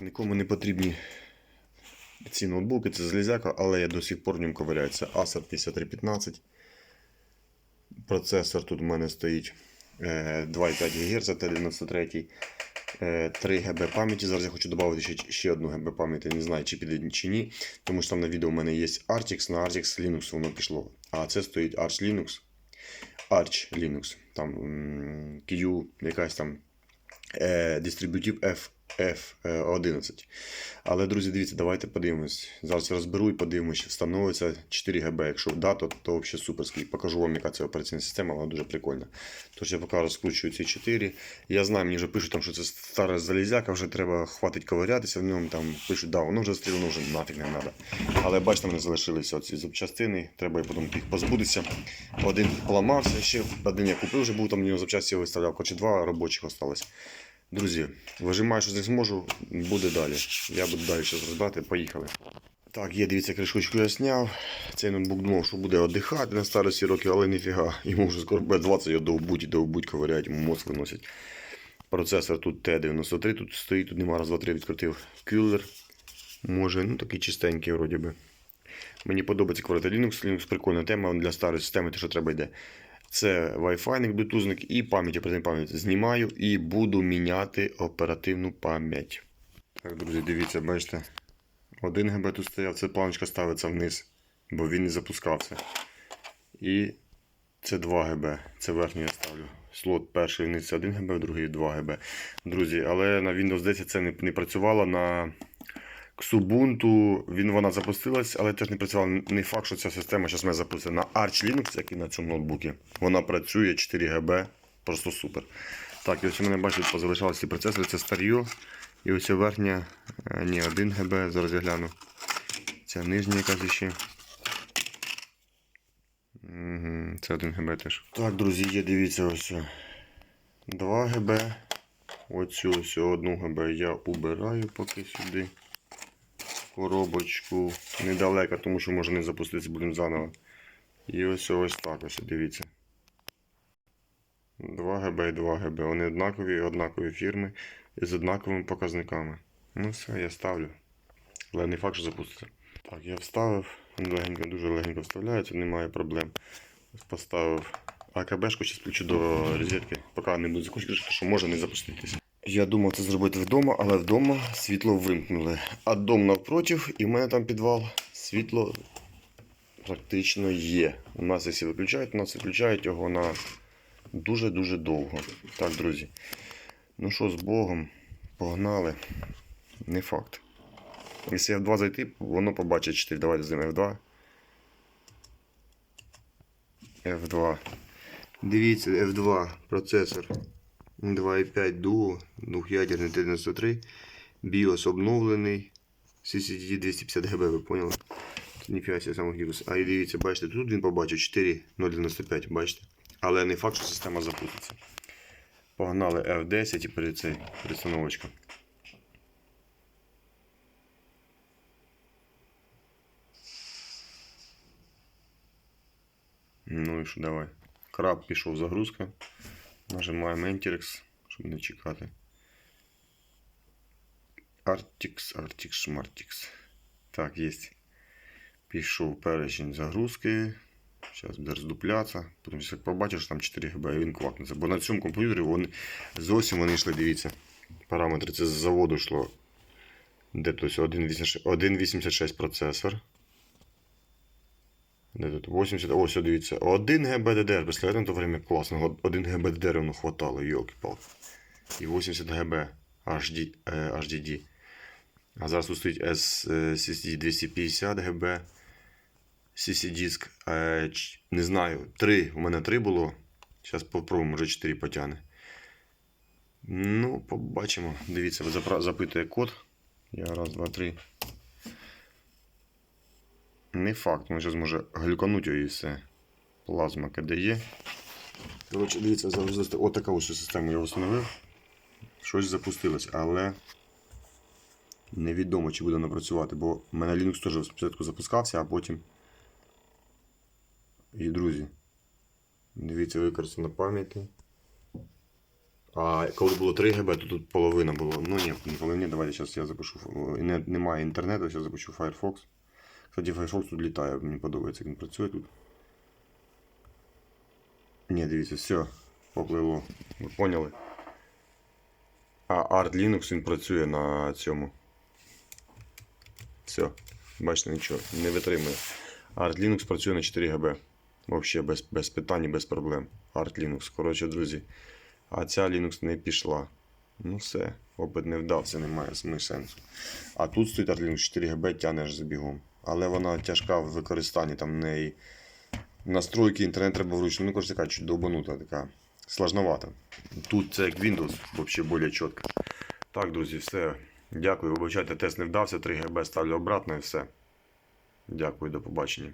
Нікому не потрібні ці ноутбуки, це залізяка, але я до сих пор в ньому ковиряю. Це Acer 5315. Процесор тут у мене стоїть е, 2,5 ГГц T93. е, 3 ГБ пам'яті. Зараз я хочу додати ще, ще одну ГБ пам'яті. Не знаю, чи піде чи ні. Тому що там на відео у мене є Artix, на Artix Linux воно пішло. А це стоїть Arch Linux. Arch Linux. Там Q, якась там е, дистрибутив F, F11. Але, друзі, дивіться, давайте подивимось. Зараз я розберу і подивимось, чи встановиться 4 ГБ. Якщо да, то, то взагалі суперський. Покажу вам, яка це операційна система, вона дуже прикольна. Тож я поки розкручую ці 4. Я знаю, мені вже пишуть, там, що це стара залізяка, вже треба хватить ковирятися в ньому. Там пишуть, да, воно вже стріло, воно вже нафіг не треба. Але бачите, мене залишилися оці запчастини, треба потім їх позбутися. Один поламався, ще один я купив, вже був там в нього запчасті виставляв, хоч і два робочих осталось. Друзі, вижимаю, що не зможу, буде далі. Я буду далі щось розбирати, поїхали. Так, є, дивіться, кришочку я зняв. Цей ноутбук думав, що буде віддихати на старості років, але ніфіга. Йому вже скоро буде 20, його довбуть і довбуть, ковиряють, йому мозк виносять. Процесор тут Т93, тут стоїть, тут нема раз, два, три відкрутив кюлер. Може, ну такий чистенький, вроді би. Мені подобається квартира Linux. Linux прикольна тема для старої системи, те, що треба йде. Це Wi-Fi, блютузник і пам'ять, оперативну пам'ять. Знімаю і буду міняти оперативну пам'ять. Так, друзі, дивіться, бачите. 1 ГБ тут стояв, це планочка ставиться вниз, бо він не запускався. І це 2 ГБ. Це верхній я ставлю. Слот перший вниз 1 ГБ, другий 2 ГБ. Друзі, але на Windows 10 це не, не працювало на Xubuntu він вона запустилась, але теж не працювала. Не факт, що ця система зараз мене запуститься. На Arch Linux, який на цьому ноутбуці, вона працює 4 ГБ, просто супер. Так, і ось у мене бачите, позалишалися ці процесори, це старьо. І ось верхня, е, ні, 1 ГБ, зараз я гляну. Ця нижня якась ще. Угу, це 1 ГБ теж. Так, друзі, є, дивіться, ось 2 ГБ. Оцю ось 1 ГБ я убираю поки сюди коробочку недалеко, тому що може не запуститися, будемо заново. І ось ось так ось, дивіться. 2 ГБ і 2 ГБ. Вони однакові, однакові фірми і з однаковими показниками. Ну все, я ставлю. Але не факт, що запуститься. Так, я вставив, легенько, дуже легенько вставляється, немає проблем. Поставив АКБшку, зараз включу до розетки, поки не буду закінчити, що може не запуститися. Я думав це зробити вдома, але вдома світло вимкнули. А дом навпротив, і в мене там підвал, світло практично є. У нас якщо виключають, у нас виключають його на дуже-дуже довго. Так, друзі. Ну що, з Богом, погнали. Не факт. Якщо F2 зайти, воно побачить 4. Давайте зайдемо F2. F2. Дивіться, F2 процесор. 2,5 Duo, двох'ядерний Т93, BIOS обновлений, CCD 250 ГБ, ви поняли? Ніфіга себе самого гірус. А і дивіться, бачите, тут він побачив 4,095, бачите? Але не факт, що система запуститься. Погнали F10 і перед цей перестановочка. Ну і що, давай. Краб пішов загрузка. Нажимаємо Enterex, щоб не чекати. Artix, Artix, Schmartix. Так, є. Пішов перечень загрузки. Зараз буде роздуплятися. Потім як побачиш, там 4 ГБ, він квакнеться. Бо на цьому комп'ютері вони зовсім вони йшли, дивіться. Параметри це з заводу йшло. Де тут 1.86 процесор. Де тут 80, ось дивіться, 1 ГБ на то время класно, 1 ГБ воно хватало, йолки палки І 80 ГБ HD, HDD. А зараз тут стоїть SSD 250 ГБ. CC диск, е, не знаю, 3, у мене 3 було. Зараз попробуємо, може 4 потягне. Ну, побачимо. Дивіться, запитує код. Я раз, два, три. Не факт, він зараз може глюкануть і все. Плазма КДЄ. Коротше, дивіться, зараз отака ось систему я встановив. Щось запустилось, але невідомо, чи буде вона працювати, бо в мене Linux теж спочатку запускався, а потім. І друзі. Дивіться, використано пам'яті. А коли було 3 ГБ, то тут половина було. Ну ні, не половина, давайте зараз я запишу. немає інтернету, зараз запишу Firefox. Кстати, Firefox тут літає, мені подобається, як він працює тут. Ні, дивіться, все, попливло. Ви поняли? А Art Linux він працює на цьому. Все, бачите, нічого, не витримує. Art Linux працює на 4 ГБ. Взагалі без, без питань і без проблем. Art Linux. Коротше, друзі. А ця Linux не пішла. Ну все, опит не вдався, немає сенсу. А тут стоїть Art Linux 4 ГБ тянеш за бігом. Але вона тяжка в використанні, там в неї настройки, інтернет треба вручну. Ну, коротше, така довбанута, така сложновата. Тут це як Windows, взагалі більш чітко. Так, друзі, все. Дякую. Вибачайте, тест не вдався. 3 ГБ ставлю обратно і все. Дякую, до побачення.